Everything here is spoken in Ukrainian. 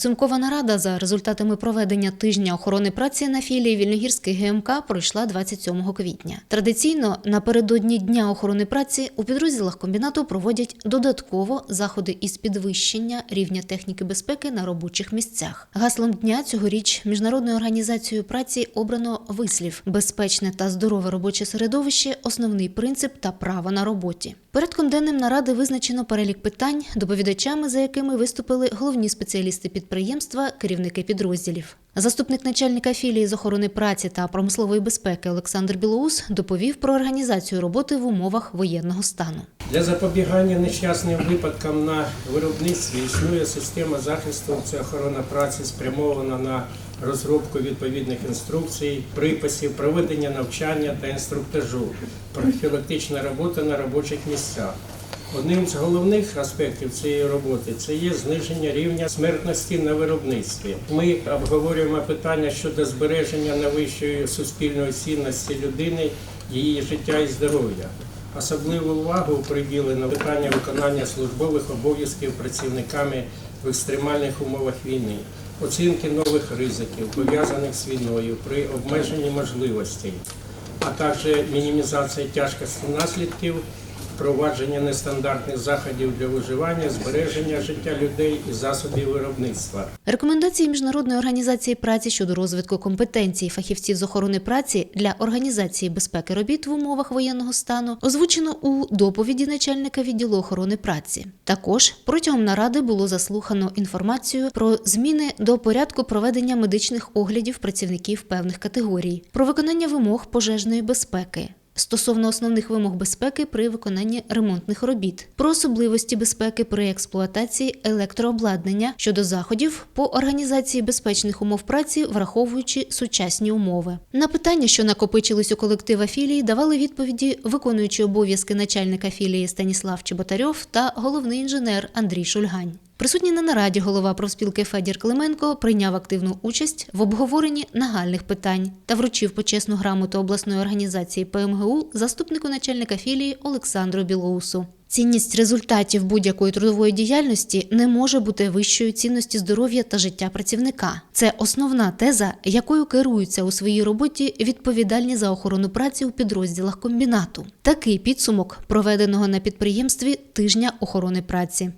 Підсумкова нарада за результатами проведення тижня охорони праці на філії Вільногірський ГМК пройшла 27 квітня. Традиційно напередодні дня охорони праці у підрозділах комбінату проводять додатково заходи із підвищення рівня техніки безпеки на робочих місцях. Гаслом дня цьогоріч міжнародною організацією праці обрано вислів безпечне та здорове робоче середовище основний принцип та право на роботі. Порядком денним наради визначено перелік питань, доповідачами за якими виступили головні спеціалісти підприємства, керівники підрозділів. Заступник начальника філії з охорони праці та промислової безпеки Олександр Білоус доповів про організацію роботи в умовах воєнного стану. Для запобігання нещасним випадкам на виробництві існує система захисту. Це охорона праці спрямована на розробку відповідних інструкцій, приписів, проведення навчання та інструктажу, профілактична робота на робочих місцях. Одним з головних аспектів цієї роботи це є зниження рівня смертності на виробництві. Ми обговорюємо питання щодо збереження найвищої суспільної цінності людини, її життя і здоров'я. Особливу увагу приділено питання виконання службових обов'язків працівниками в екстремальних умовах війни, оцінки нових ризиків, пов'язаних з війною при обмеженні можливостей, а також мінімізація тяжкості наслідків, впровадження нестандартних заходів для виживання, збереження життя людей і засобів виробництва. Рекомендації міжнародної організації праці щодо розвитку компетенцій фахівців з охорони праці для організації безпеки робіт в умовах воєнного стану озвучено у доповіді начальника відділу охорони праці. Також протягом наради було заслухано інформацію про зміни до порядку проведення медичних оглядів працівників певних категорій, про виконання вимог пожежної безпеки. Стосовно основних вимог безпеки при виконанні ремонтних робіт, про особливості безпеки при експлуатації електрообладнання щодо заходів по організації безпечних умов праці, враховуючи сучасні умови. На питання, що накопичились у колектива філії, давали відповіді виконуючи обов'язки начальника філії Станіслав Чеботарьов та головний інженер Андрій Шульгань. Присутній на нараді голова профспілки Федір Клименко прийняв активну участь в обговоренні нагальних питань та вручив почесну грамоту обласної організації ПМГУ заступнику начальника філії Олександру Білоусу. Цінність результатів будь-якої трудової діяльності не може бути вищою цінності здоров'я та життя працівника. Це основна теза, якою керуються у своїй роботі відповідальні за охорону праці у підрозділах комбінату. Такий підсумок проведеного на підприємстві тижня охорони праці.